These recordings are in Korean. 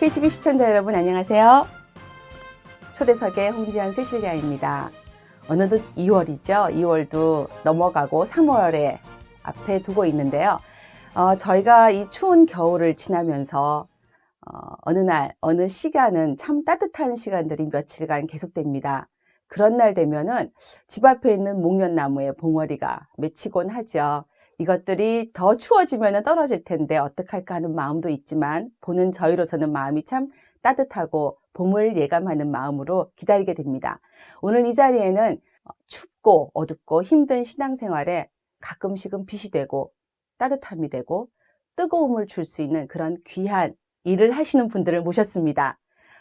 KCB 시청자 여러분 안녕하세요. 초대석의 홍지연 세실리아입니다. 어느덧 2월이죠. 2월도 넘어가고 3월에 앞에 두고 있는데요. 어, 저희가 이 추운 겨울을 지나면서 어, 어느 날, 어느 시간은 참 따뜻한 시간들이 며칠간 계속됩니다. 그런 날 되면은 집 앞에 있는 목련나무의 봉어리가 맺히곤 하죠. 이것들이 더 추워지면 떨어질 텐데 어떡할까 하는 마음도 있지만 보는 저희로서는 마음이 참 따뜻하고 봄을 예감하는 마음으로 기다리게 됩니다. 오늘 이 자리에는 춥고 어둡고 힘든 신앙생활에 가끔씩은 빛이 되고 따뜻함이 되고 뜨거움을 줄 수 있는 그런 귀한 일을 하시는 분들을 모셨습니다.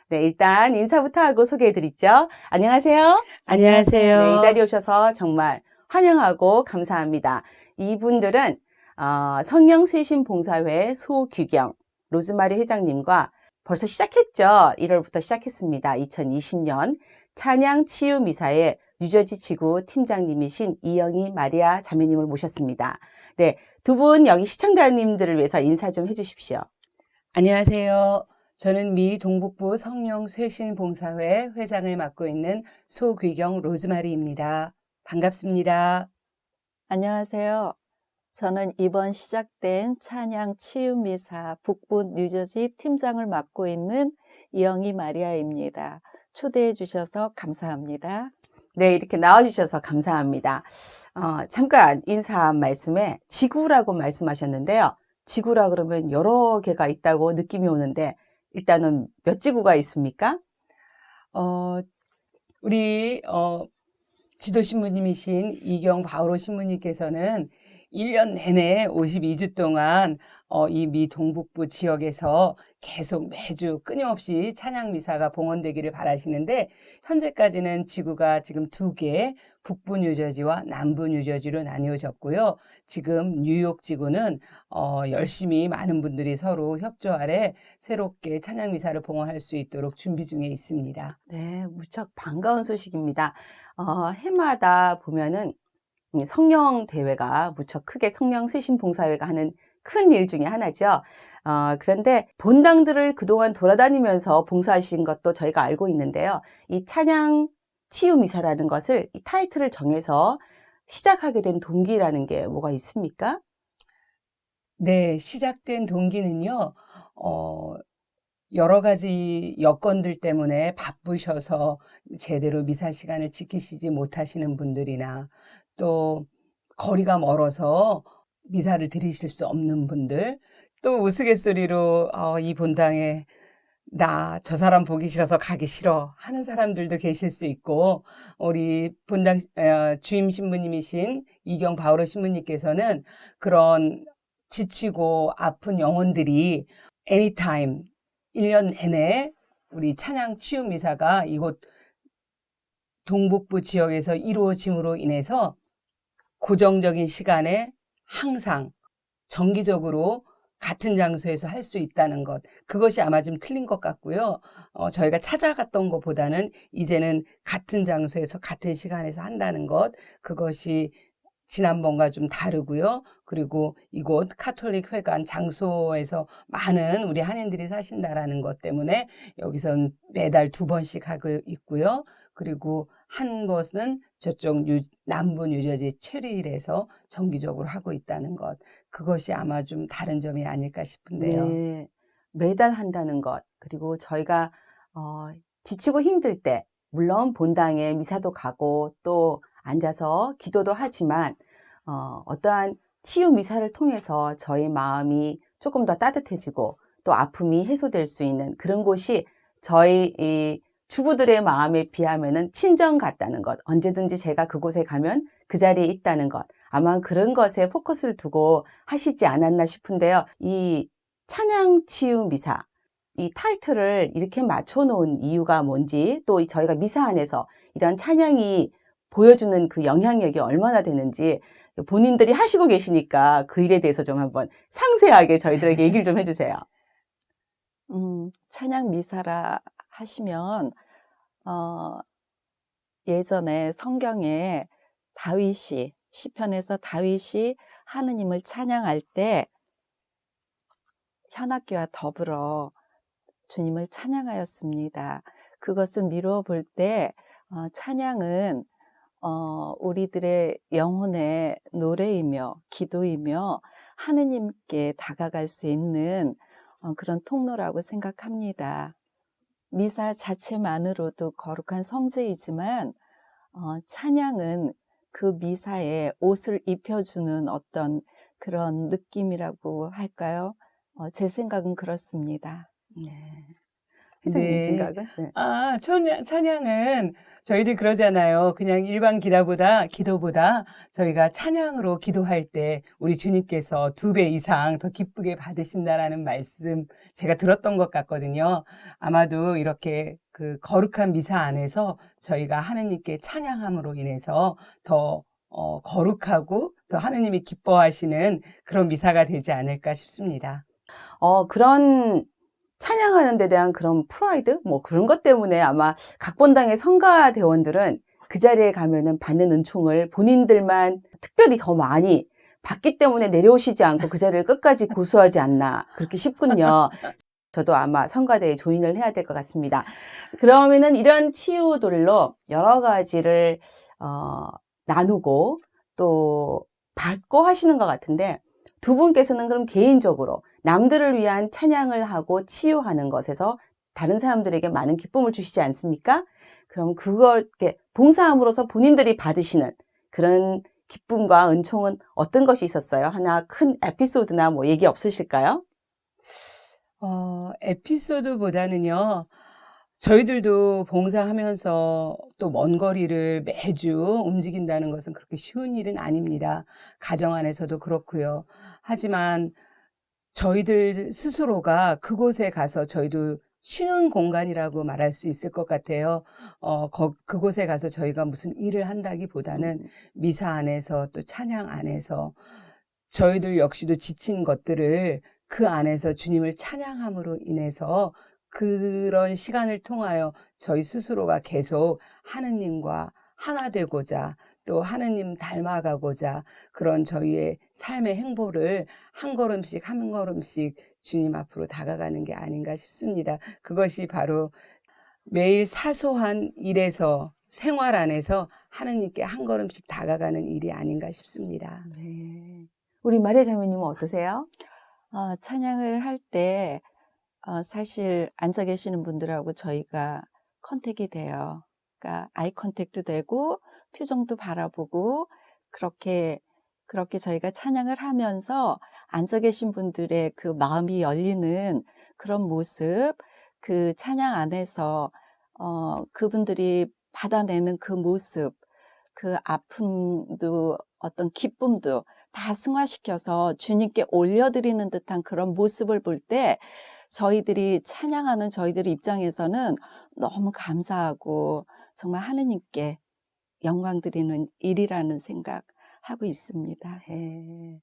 네, 일단 인사부터 하고 소개해 드리죠. 안녕하세요. 안녕하세요. 네, 이 자리에 오셔서 정말 환영하고 감사합니다. 이분들은 어, 성령쇄신봉사회 소규경 로즈마리 회장님과 벌써 시작했죠. 1월부터 시작했습니다. 2020년 찬양 치유 미사의 뉴저지 지구 팀장님이신 이영희 마리아 자매님을 모셨습니다. 네, 두 분 여기 시청자님들을 위해서 인사 좀 해주십시오. 안녕하세요. 저는 미 동북부 성령 쇄신 봉사회 회장을 맡고 있는 소귀경 로즈마리입니다. 반갑습니다. 안녕하세요. 저는 이번 시작된 찬양 치유미사 북부 뉴저지 팀장을 맡고 있는 이영희 마리아입니다. 초대해 주셔서 감사합니다. 네, 이렇게 나와주셔서 감사합니다. 어, 잠깐 인사 말씀에 지구라고 말씀하셨는데요. 지구라 그러면 여러 개가 있다고 느낌이 오는데 일단은 몇 지구가 있습니까? 어, 우리 어, 지도 신부님이신 이경 바오로 신부님께서는 1년 내내 52주 동안 어, 이 미 동북부 지역에서 계속 매주 끊임없이 찬양 미사가 봉헌되기를 바라시는데 현재까지는 지구가 지금 두 개, 북부 뉴저지와 남부 뉴저지로 나뉘어졌고요. 지금 뉴욕 지구는 어, 열심히 많은 분들이 서로 협조 아래 새롭게 찬양 미사를 봉헌할 수 있도록 준비 중에 있습니다. 네, 무척 반가운 소식입니다. 어, 해마다 보면은 이 성령 대회가 무척 크게 성령 쇄신 봉사회가 하는 큰 일 중에 하나죠. 어, 그런데 본당들을 그동안 돌아다니면서 봉사하신 것도 저희가 알고 있는데요. 이 찬양 치유 미사라는 것을 이 타이틀을 정해서 시작하게 된 동기라는 게 뭐가 있습니까? 네, 시작된 동기는요, 어, 여러 가지 여건들 때문에 바쁘셔서 제대로 미사 시간을 지키시지 못하시는 분들이나 또 거리가 멀어서 미사를 드리실 수 없는 분들, 또 우스갯소리로 어, 이 본당에 나 저 사람 보기 싫어서 가기 싫어 하는 사람들도 계실 수 있고 우리 본당 어, 주임 신부님이신 이경 바오로 신부님께서는 그런 지치고 아픈 영혼들이 anytime 1년 내내 우리 찬양 치유 미사가 이곳 동북부 지역에서 이루어짐으로 인해서 고정적인 시간에 항상 정기적으로 같은 장소에서 할 수 있다는 것. 그것이 아마 좀 틀린 것 같고요. 어, 저희가 찾아갔던 것보다는 이제는 같은 장소에서 같은 시간에서 한다는 것. 그것이 지난번과 좀 다르고요. 그리고 이곳 카톨릭 회관 장소에서 많은 우리 한인들이 사신다라는 것 때문에 여기선 매달 두 번씩 하고 있고요. 그리고 한 것은 저쪽 뉴, 남부 뉴저지 체리힐에서 정기적으로 하고 있다는 것. 그것이 아마 좀 다른 점이 아닐까 싶은데요. 네, 매달 한다는 것. 그리고 저희가 어, 지치고 힘들 때 물론 본당에 미사도 가고 또 앉아서 기도도 하지만 어, 어떠한 치유 미사를 통해서 저희 마음이 조금 더 따뜻해지고 또 아픔이 해소될 수 있는 그런 곳이 저희 이 주부들의 마음에 비하면은 친정 같다는 것. 언제든지 제가 그곳에 가면 그 자리에 있다는 것. 아마 그런 것에 포커스를 두고 하시지 않았나 싶은데요. 이 찬양 치유 미사. 이 타이틀을 이렇게 맞춰놓은 이유가 뭔지 또 저희가 미사 안에서 이런 찬양이 보여주는 그 영향력이 얼마나 되는지 본인들이 하시고 계시니까 그 일에 대해서 좀 한번 상세하게 저희들에게 얘기를 좀 해주세요. 음, 찬양 미사라 하시면 어, 예전에 성경에 다윗이 시편에서 다윗이 하느님을 찬양할 때 현악기와 더불어 주님을 찬양하였습니다. 그것을 미루어 볼 때, 어, 찬양은, 어, 우리들의 영혼의 노래이며, 기도이며, 하느님께 다가갈 수 있는 어, 그런 통로라고 생각합니다. 미사 자체만으로도 거룩한 성제이지만, 어, 찬양은 그 미사에 옷을 입혀주는 어떤 그런 느낌이라고 할까요? 어, 제 생각은 그렇습니다. 네. 선생님 네. 생각은? 네. 아, 찬양, 찬양은 저희들 그러잖아요. 그냥 일반 기도보다, 기도보다 저희가 찬양으로 기도할 때 우리 주님께서 두 배 이상 더 기쁘게 받으신다라는 말씀 제가 들었던 것 같거든요. 아마도 이렇게 그 거룩한 미사 안에서 저희가 하느님께 찬양함으로 인해서 더 어, 거룩하고 또 하느님이 기뻐하시는 그런 미사가 되지 않을까 싶습니다. 어, 그런 찬양하는 데 대한 그런 프라이드? 뭐 그런 것 때문에 아마 각 본당의 성가 대원들은 그 자리에 가면은 받는 은총을 본인들만 특별히 더 많이 받기 때문에 내려오시지 않고 그 자리를 끝까지 고수하지 않나 그렇게 싶군요. 저도 아마 성가대에 조인을 해야 될 것 같습니다. 그러면은 이런 치유들로 여러 가지를 어, 나누고 또 받고 하시는 것 같은데 두 분께서는 그럼 개인적으로 남들을 위한 찬양을 하고 치유하는 것에서 다른 사람들에게 많은 기쁨을 주시지 않습니까? 그럼 그걸 봉사함으로써 본인들이 받으시는 그런 기쁨과 은총은 어떤 것이 있었어요? 하나 큰 에피소드나 뭐 얘기 없으실까요? 어, 에피소드보다는요, 저희들도 봉사하면서 또 먼 거리를 매주 움직인다는 것은 그렇게 쉬운 일은 아닙니다. 가정 안에서도 그렇고요. 하지만 저희들 스스로가 그곳에 가서 저희도 쉬는 공간이라고 말할 수 있을 것 같아요. 어, 거- 그곳에 가서 저희가 무슨 일을 한다기보다는 미사 안에서 또 찬양 안에서 저희들 역시도 지친 것들을 그 안에서 주님을 찬양함으로 인해서 그런 시간을 통하여 저희 스스로가 계속 하느님과 하나 되고자 또 하느님 닮아가고자 그런 저희의 삶의 행보를 한 걸음씩 한 걸음씩 주님 앞으로 다가가는 게 아닌가 싶습니다. 그것이 바로 매일 사소한 일에서 생활 안에서 하느님께 한 걸음씩 다가가는 일이 아닌가 싶습니다. 네. 우리 마리아 자매님은 어떠세요? 어, 찬양을 할 때, 어, 사실 앉아 계시는 분들하고 저희가 컨택이 돼요. 그러니까 아이 컨택도 되고, 표정도 바라보고, 그렇게, 그렇게 저희가 찬양을 하면서 앉아 계신 분들의 그 마음이 열리는 그런 모습, 그 찬양 안에서, 어, 그분들이 받아내는 그 모습, 그 아픔도 어떤 기쁨도 다 승화시켜서 주님께 올려드리는 듯한 그런 모습을 볼 때 저희들이 찬양하는 저희들의 입장에서는 너무 감사하고 정말 하느님께 영광 드리는 일이라는 생각 하고 있습니다. 네.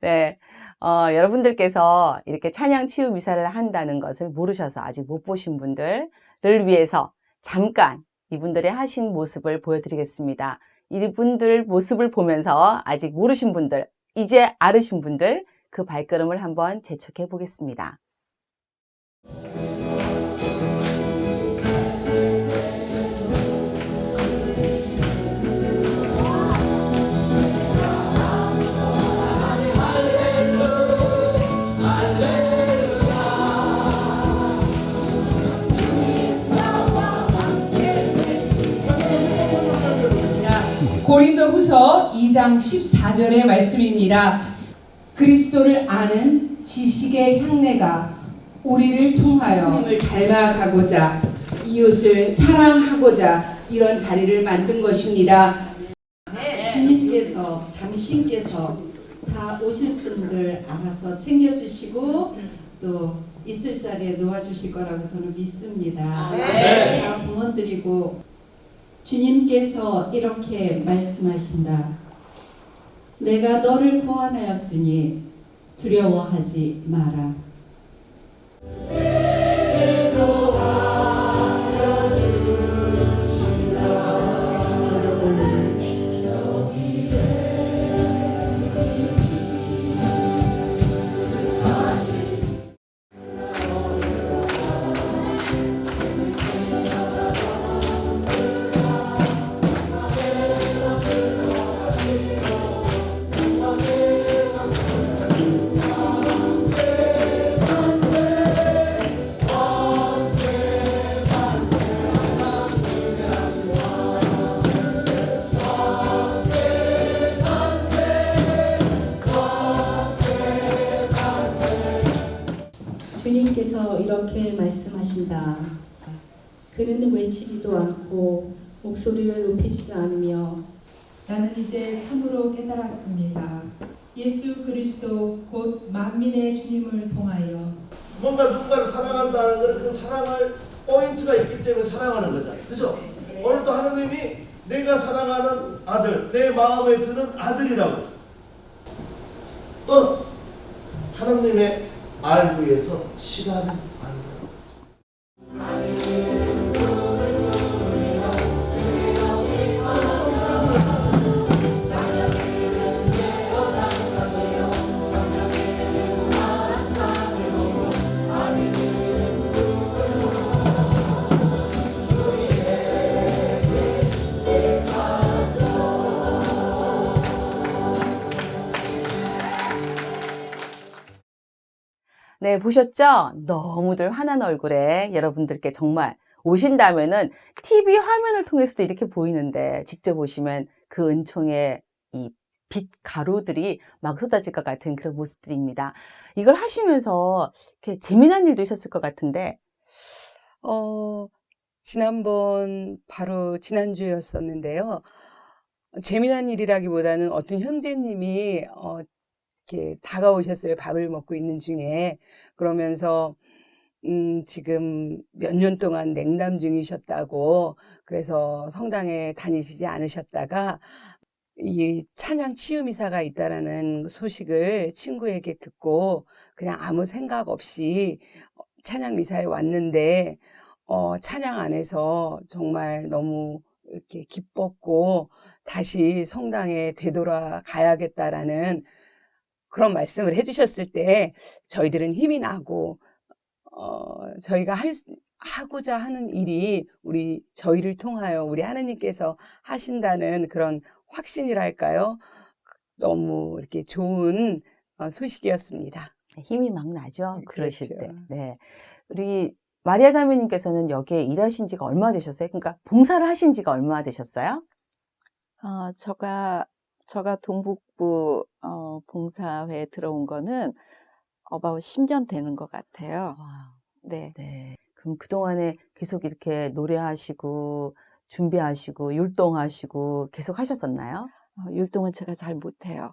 네. 어, 여러분들께서 이렇게 찬양 치유 미사를 한다는 것을 모르셔서 아직 못 보신 분들을 위해서 잠깐 이분들의 하신 모습을 보여드리겠습니다. 이분들 모습을 보면서 아직 모르신 분들, 이제 알으신 분들 그 발걸음을 한번 재촉해 보겠습니다. 고린도 후서 2장 14절의 말씀입니다. 그리스도를 아는 지식의 향내가 우리를 통하여 하나님을 닮아가고자 이웃을 사랑하고자 이런 자리를 만든 것입니다. 주님께서 당신께서 다 오실 분들 알아서 챙겨주시고 또 있을 자리에 놓아주실 거라고 저는 믿습니다. 다 부모드리고 주님께서 이렇게 말씀하신다. 내가 너를 구원하였으니 두려워하지 마라. 목소리를 높이지도 않으며 나는 이제 참으로 깨달았습니다. 예수 그리스도 곧 만민의 주님을 통하여 뭔가 누군가를 사랑한다는 것은 그 사랑할 포인트가 있기 때문에 사랑하는 거잖아요. 그죠? 오늘도 하나님이 내가 사랑하는 아들, 내 마음에 드는 아들이라고. 또는 하나님의 알 위해서 시간을 네, 보셨죠? 너무들 환한 얼굴에 여러분들께 정말 오신다면은 TV 화면을 통해서도 이렇게 보이는데 직접 오시면 그 은총의 이 빛 가루들이 막 쏟아질 것 같은 그런 모습들입니다. 이걸 하시면서 이렇게 재미난 일도 있었을 것 같은데 어, 지난번, 바로 지난주였었는데요. 재미난 일이라기보다는 어떤 형제님이, 어, 이렇게 다가오셨어요. 밥을 먹고 있는 중에. 그러면서, 음, 지금 몇 년 동안 냉담 중이셨다고, 그래서 성당에 다니시지 않으셨다가, 이 찬양 치유미사가 있다라는 소식을 친구에게 듣고, 그냥 아무 생각 없이 찬양 미사에 왔는데, 어, 찬양 안에서 정말 너무 이렇게 기뻤고, 다시 성당에 되돌아 가야겠다라는 그런 말씀을 해주셨을 때, 저희들은 힘이 나고, 어, 저희가 할, 수- 하고자 하는 일이 우리, 저희를 통하여 우리 하느님께서 하신다는 그런 확신이랄까요? 너무 이렇게 좋은 어, 소식이었습니다. 힘이 막 나죠. 네, 그러실 그렇죠. 때. 네. 우리 마리아 자매님께서는 여기에 일하신 지가 얼마 되셨어요? 그러니까 봉사를 하신 지가 얼마 되셨어요? 어, 저가 저가 동북 부 어, 봉사회에 들어온 거는 about 10년 되는 것 같아요. 와, 네. 네. 그럼 그동안에 계속 이렇게 노래하시고, 준비하시고, 율동하시고, 계속 하셨었나요? 어, 율동은 제가 잘 못해요.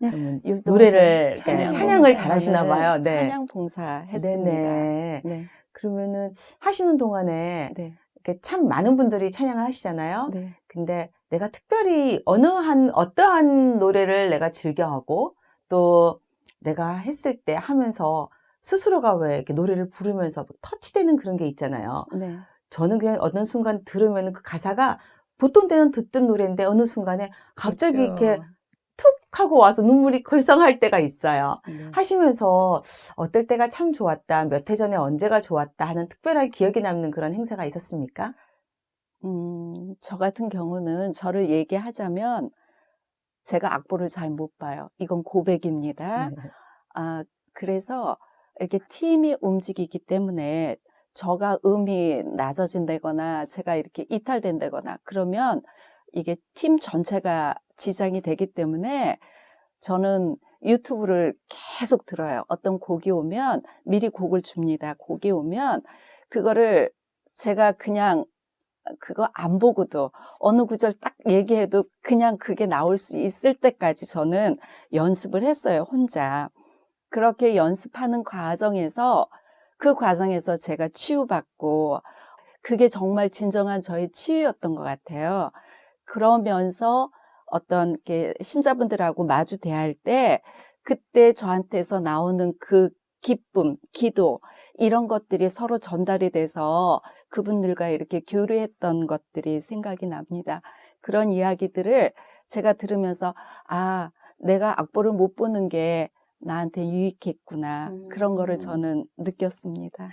율동은 노래를, 잘- 찬양, 찬양 찬양을. 잘 하시나 봐요. 네. 찬양 봉사 했습니다. 네네. 네. 그러면은 하시는 동안에 네. 이렇게 참 많은 분들이 찬양을 하시잖아요. 네. 근데 내가 특별히 어느 한, 어떠한 노래를 내가 즐겨하고 또 내가 했을 때 하면서 스스로가 왜 이렇게 노래를 부르면서 터치되는 그런 게 있잖아요. 네. 저는 그냥 어느 순간 들으면 그 가사가 보통 때는 듣던 노래인데 어느 순간에 갑자기 그렇죠. 이렇게 툭 하고 와서 눈물이 글썽할 때가 있어요. 네. 하시면서 어떨 때가 참 좋았다, 몇 해 전에 언제가 좋았다 하는 특별하게 기억에 남는 그런 행사가 있었습니까? 음, 저 같은 경우는 저를 얘기하자면 제가 악보를 잘 못 봐요. 이건 고백입니다. 네. 아, 그래서 이렇게 팀이 움직이기 때문에 저가 음이 낮아진다거나 제가 이렇게 이탈된다거나 그러면 이게 팀 전체가 지장이 되기 때문에 저는 유튜브를 계속 들어요. 어떤 곡이 오면 미리 곡을 줍니다. 곡이 오면 그거를 제가 그냥 그거 안 보고도 어느 구절 딱 얘기해도 그냥 그게 나올 수 있을 때까지 저는 연습을 했어요, 혼자. 그렇게 연습하는 과정에서 그 과정에서 제가 치유받고 그게 정말 진정한 저의 치유였던 것 같아요. 그러면서 어떤 게 신자분들하고 마주 대할 때 그때 저한테서 나오는 그 기쁨, 기도 이런 것들이 서로 전달이 돼서 그분들과 이렇게 교류했던 것들이 생각이 납니다. 그런 이야기들을 제가 들으면서 아, 내가 악보를 못 보는 게 나한테 유익했구나. 그런 거를 음. 저는 느꼈습니다.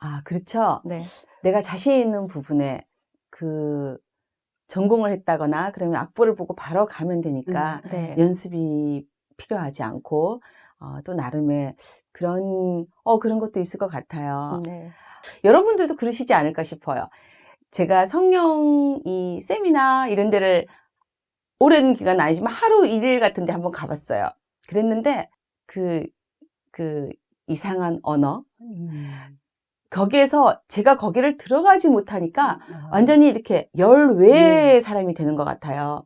아, 그렇죠. 네. 내가 자신 있는 부분에 그 전공을 했다거나 그러면 악보를 보고 바로 가면 되니까 네. 연습이 필요하지 않고 어, 또 나름의 그런 어 그런 것도 있을 것 같아요. 네. 여러분들도 그러시지 않을까 싶어요. 제가 성령 이 세미나 이런 데를 오랜 기간 아니지만 하루 일일 같은 데 한번 가봤어요. 그랬는데 그, 그 이상한 언어, 음. 거기에서 제가 거기를 들어가지 못하니까 아. 완전히 이렇게 열외의 네. 사람이 되는 것 같아요.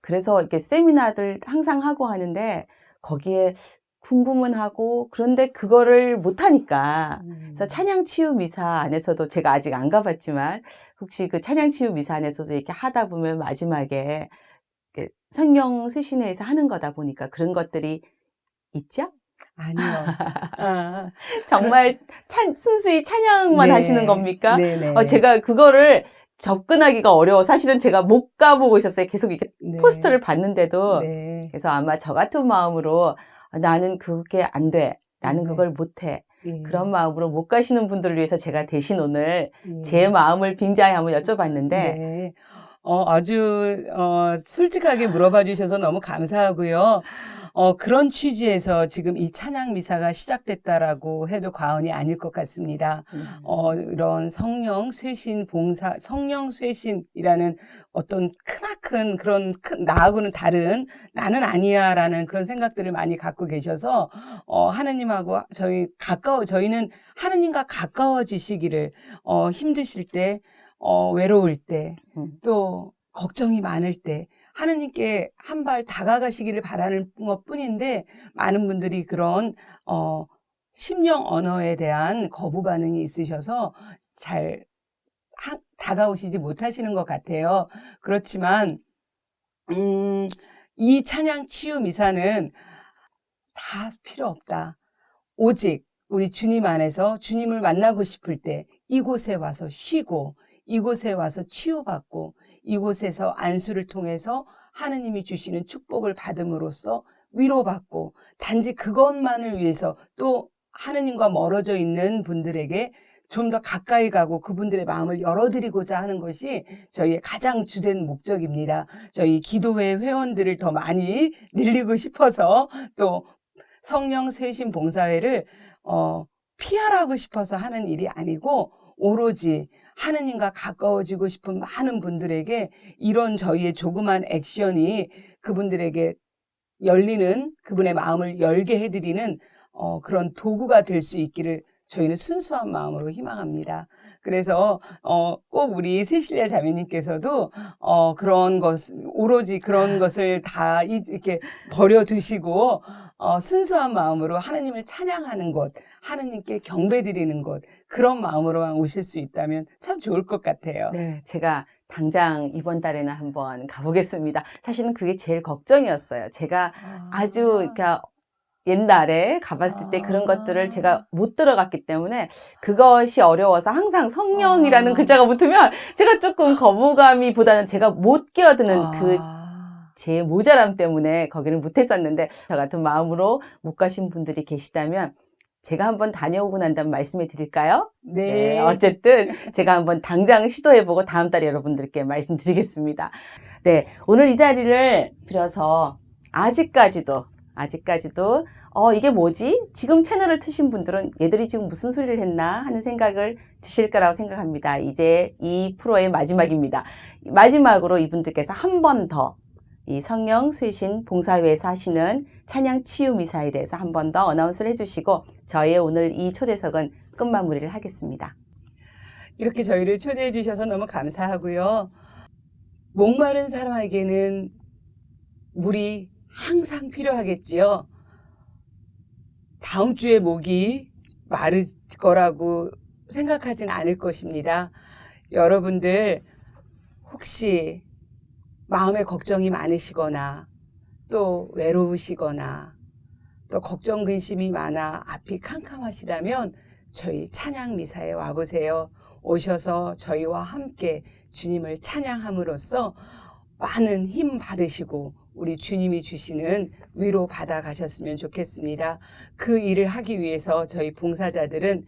그래서 이렇게 세미나들 항상 하고 하는데 거기에 궁금은 하고 그런데 그거를 못하니까 음. 그래서 찬양 치유 미사 안에서도 제가 아직 안 가봤지만 혹시 그 찬양 치유 미사 안에서도 이렇게 하다 보면 마지막에 성령 수신회에서 하는 거다 보니까 그런 것들이 있죠? 아니요. 아, 정말 찬, 순수히 찬양만 네. 하시는 겁니까? 네네. 어, 제가 그거를 접근하기가 어려워. 사실은 제가 못 가보고 있었어요. 계속 이렇게 네. 포스터를 봤는데도. 네. 그래서 아마 저 같은 마음으로 아, 나는 그게 안 돼. 나는 네. 그걸 못해. 예. 그런 마음으로 못 가시는 분들을 위해서 제가 대신 오늘 예. 제 마음을 빙자해 한번 여쭤봤는데 네. 어, 아주, 어, 솔직하게 물어봐 주셔서 너무 감사하고요. 어, 그런 취지에서 지금 이 찬양 미사가 시작됐다라고 해도 과언이 아닐 것 같습니다. 음. 어, 이런 성령 쇄신 봉사, 성령 쇄신이라는 어떤 크나큰 그런 큰, 나하고는 다른 나는 아니야 라는 그런 생각들을 많이 갖고 계셔서, 어, 하느님하고 저희 가까워, 저희는 하느님과 가까워지시기를, 어, 힘드실 때, 어, 외로울 때, 음. 또 걱정이 많을 때, 하느님께 한 발 다가가시기를 바라는 것 뿐인데, 많은 분들이 그런, 어, 심령 언어에 대한 거부 반응이 있으셔서 잘 하- 다가오시지 못하시는 것 같아요. 그렇지만, 음, 이 찬양 치유 미사는 다 필요 없다. 오직 우리 주님 안에서 주님을 만나고 싶을 때 이곳에 와서 쉬고 이곳에 와서 치유받고 이곳에서 안수를 통해서 하느님이 주시는 축복을 받음으로써 위로받고 단지 그것만을 위해서 또 하느님과 멀어져 있는 분들에게 좀 더 가까이 가고 그분들의 마음을 열어드리고자 하는 것이 저희의 가장 주된 목적입니다. 저희 기도회 회원들을 더 많이 늘리고 싶어서 또 성령 쇄신 봉사회를 어, 피하라고 싶어서 하는 일이 아니고 오로지 하느님과 가까워지고 싶은 많은 분들에게 이런 저희의 조그만 액션이 그분들에게 열리는 그분의 마음을 열게 해드리는 어, 그런 도구가 될 수 있기를 저희는 순수한 마음으로 희망합니다. 그래서 어, 꼭 우리 세실리아 자매님께서도 어, 그런 것 오로지 그런 것을 다 이- 이렇게 버려 두시고 어, 순수한 마음으로 하느님을 찬양하는 것, 하느님께 경배 드리는 것 그런 마음으로만 오실 수 있다면 참 좋을 것 같아요. 네, 제가 당장 이번 달에는 한번 가보겠습니다. 사실은 그게 제일 걱정이었어요. 제가 아주 그러니까 옛날에 가봤을 때 그런 아. 것들을 제가 못 들어갔기 때문에 그것이 어려워서 항상 성령이라는 아. 글자가 붙으면 제가 조금 거부감이 보다는 제가 못 끼어드는 그 아. 제 모자람 때문에 거기를 못했었는데 저 같은 마음으로 못 가신 분들이 계시다면 제가 한번 다녀오고 난 다음 말씀해 드릴까요? 네. 어쨌든 제가 한번 당장 시도해 보고 다음 달에 여러분들께 말씀드리겠습니다. 네, 오늘 이 자리를 빌어서 아직까지도 아직까지도 어 이게 뭐지? 지금 채널을 트신 분들은 얘들이 지금 무슨 소리를 했나 하는 생각을 드실 거라고 생각합니다. 이제 이 프로의 마지막입니다. 마지막으로 이분들께서 한 번 더 이 성령 쇄신 봉사회에서 하시는 찬양 치유 미사에 대해서 한 번 더 어나운스를 해주시고 저희의 오늘 이 초대석은 끝마무리를 하겠습니다. 이렇게 저희를 초대해 주셔서 너무 감사하고요. 목마른 사람에게는 물이 항상 필요하겠지요. 다음 주에 목이 마를 거라고 생각하진 않을 것입니다. 여러분들 혹시 마음에 걱정이 많으시거나 또 외로우시거나 또 걱정 근심이 많아 앞이 캄캄하시다면 저희 찬양 미사에 와보세요. 오셔서 저희와 함께 주님을 찬양함으로써 많은 힘 받으시고 우리 주님이 주시는 위로 받아 가셨으면 좋겠습니다. 그 일을 하기 위해서 저희 봉사자들은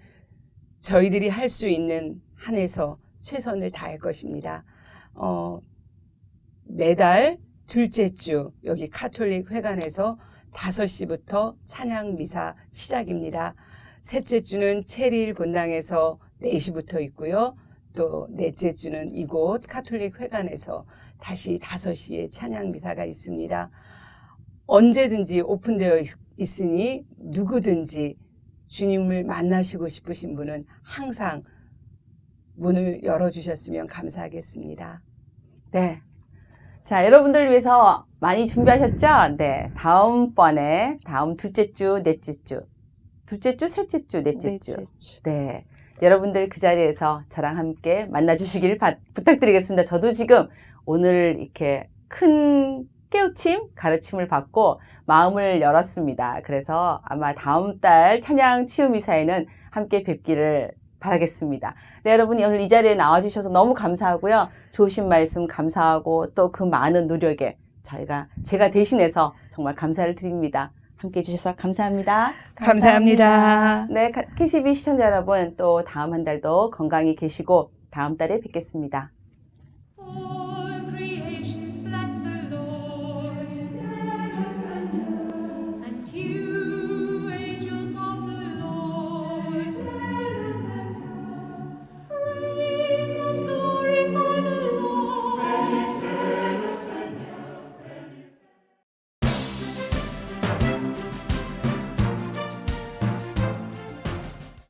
저희들이 할 수 있는 한에서 최선을 다할 것입니다. 어, 매달 둘째 주 여기 카톨릭 회관에서 5시부터 찬양 미사 시작입니다. 셋째 주는 체리일 본당에서 4시부터 있고요. 또 넷째 주는 이곳 카톨릭 회관에서 다시 5시에 찬양 미사가 있습니다. 언제든지 오픈되어 있- 있으니 누구든지 주님을 만나시고 싶으신 분은 항상 문을 열어주셨으면 감사하겠습니다. 네. 자, 여러분들 위해서 많이 준비하셨죠? 네. 다음번에, 다음 둘째 주, 넷째 주. 둘째 주, 셋째 주, 넷째 주. 넷째 주. 네. 여러분들 그 자리에서 저랑 함께 만나주시길 바- 부탁드리겠습니다. 저도 지금 오늘 이렇게 큰 깨우침, 가르침을 받고 마음을 열었습니다. 그래서 아마 다음 달 찬양 치유 미사에는 함께 뵙기를 바라겠습니다. 네, 여러분 오늘 이 자리에 나와주셔서 너무 감사하고요. 좋으신 말씀 감사하고 또 그 많은 노력에 저희가 제가 대신해서 정말 감사를 드립니다. 함께 해주셔서 감사합니다. 감사합니다. 네, KCB 시청자 여러분 또 다음 한 달도 건강히 계시고 다음 달에 뵙겠습니다.